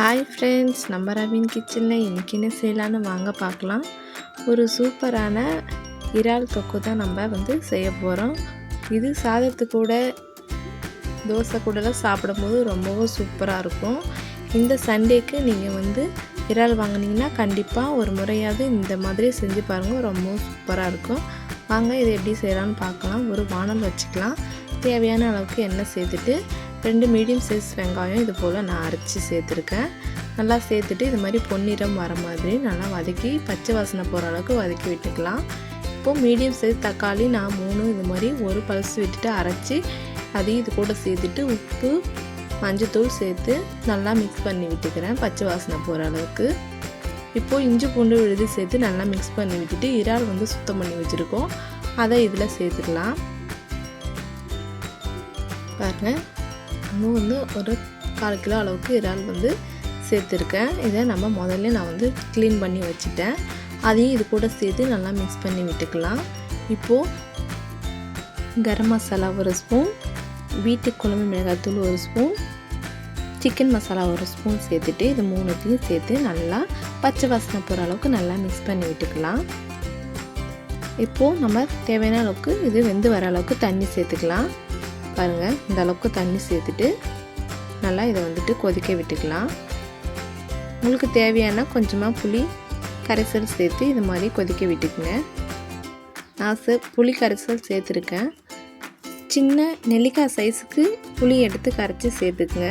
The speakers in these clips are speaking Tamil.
ஹாய் ஃப்ரெண்ட்ஸ் நம்ம ரவீன் கிச்சனில் இன்றைக்கி என்ன செய்யலான்னு வாங்க பார்க்கலாம். ஒரு சூப்பரான இறால் தொக்கு தான் நம்ம வந்து செய்ய போகிறோம் இது சாதத்து கூட தோசை கூடலாம் சாப்பிடும்போது ரொம்பவும் சூப்பராக இருக்கும். இந்த சண்டேக்கு நீங்கள் வந்து இறால் வாங்கினீங்கன்னா கண்டிப்பாக ஒரு முறையாவது இந்த மாதிரி செஞ்சு பாருங்கள் ரொம்பவும் சூப்பராக இருக்கும். வாங்க இதை எப்படி செய்யலான்னு பார்க்கலாம். ஒரு வானல் வச்சுக்கலாம். தேவையான அளவுக்கு எண்ணெய் சேர்த்துட்டு ரெண்டு மீடியம் சைஸ் வெங்காயம் இது போல் நான் அரைச்சி சேர்த்துருக்கேன். நல்லா சேர்த்துட்டு இது மாதிரி பொன்னிறம் வர மாதிரி நல்லா வதக்கி பச்சை வாசனை போகிற அளவுக்கு வதக்கி விட்டுக்கலாம். இப்போது மீடியம் சைஸ் தக்காளி நான் மூணு இது மாதிரி ஒரு பல்ஸ் விட்டுட்டு அரைச்சி அதையும் இது கூட சேர்த்துட்டு உப்பு மஞ்சத்தூள் சேர்த்து நல்லா மிக்ஸ் பண்ணி விட்டுக்கிறேன் பச்சை வாசனை போகிற அளவுக்கு. இப்போது இஞ்சி பூண்டு விழுது சேர்த்து நல்லா மிக்ஸ் பண்ணி விட்டுட்டு இறால் வந்து சுத்தம் பண்ணி வச்சுருக்கோம். அதை இதில் சேர்த்துக்கலாம். பாருங்கள் இன்னும் வந்து ஒரு கால் கிலோ அளவுக்கு இறால் வந்து சேர்த்துருக்கேன். இதை நம்ம முதல்ல நான் வந்து க்ளீன் பண்ணி வச்சுட்டேன். அதையும் இது கூட சேர்த்து நல்லா மிக்ஸ் பண்ணி விட்டுக்கலாம். இப்போது கரம் மசாலா ஒரு ஸ்பூன் வீட்டு குழம்பு மிளகாத்தூள் ஒரு ஸ்பூன் சிக்கன் மசாலா ஒரு ஸ்பூன் சேர்த்துட்டு இது மூணுத்தையும் சேர்த்து நல்லா பச்சை வாசனை போகிற அளவுக்கு நல்லா மிக்ஸ் பண்ணி விட்டுக்கலாம். இப்போது நம்ம தேவையான அளவுக்கு இது வெந்து வர அளவுக்கு தண்ணி சேர்த்துக்கலாம். பாருங்கள் இந்த அளவுக்கு தண்ணி சேர்த்துட்டு நல்லா இதை வந்துட்டு கொதிக்க விட்டுக்கலாம். உங்களுக்கு தேவையான கொஞ்சமாக புளி கரைசல் சேர்த்து இது மாதிரி கொதிக்க விட்டுக்குங்க. நான் சே புளி கரைசல் சேர்த்துருக்கேன். சின்ன நெல்லிக்காய் சைஸுக்கு புளி எடுத்து கரைச்சி சேர்த்துக்குங்க.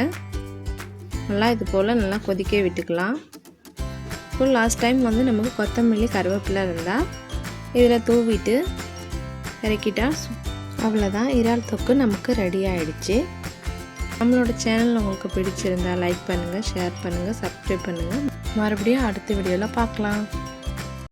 நல்லா இது போல் நல்லா கொதிக்க விட்டுக்கலாம். இப்போ லாஸ்ட் டைம் வந்து நமக்கு கொத்தமல்லி கருவேப்பிலை இருந்தால் இதில் தூவிட்டு இறக்கிட்டால் அவ்வளோதான் இறால் தொக்கு நமக்கு ரெடி ஆகிடுச்சு நம்மளோட சேனல் உங்களுக்கு பிடிச்சிருந்தா லைக் பண்ணுங்கள் ஷேர் பண்ணுங்கள் சப்ஸ்கிரைப் பண்ணுங்கள் மறுபடியும் அடுத்த வீடியோவில் பார்க்கலாம்.